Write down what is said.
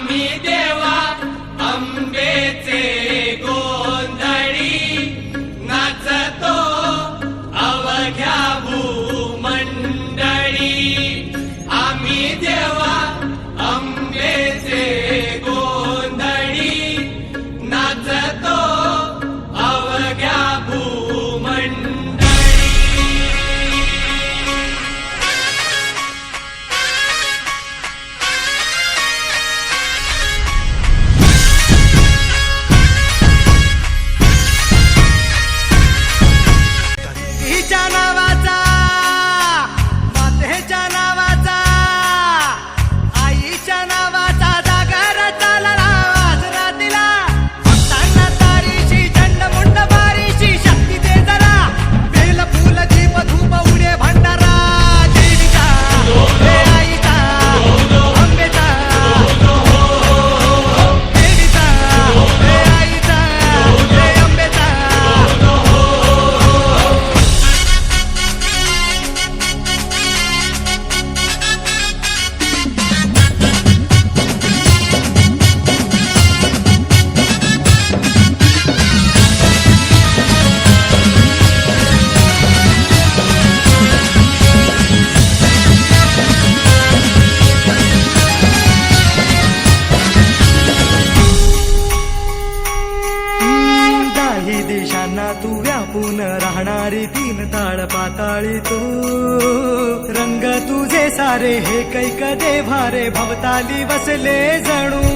आम्ही देवा आंबेचे गोंधळी नाचतो अवघ्या भूमंडळी. आम्ही देवा व्यापून राहणारी तीन ताळ पाताळी तू. रंग तुझे सारे हे कैक देवारे भवताली बसले जणू.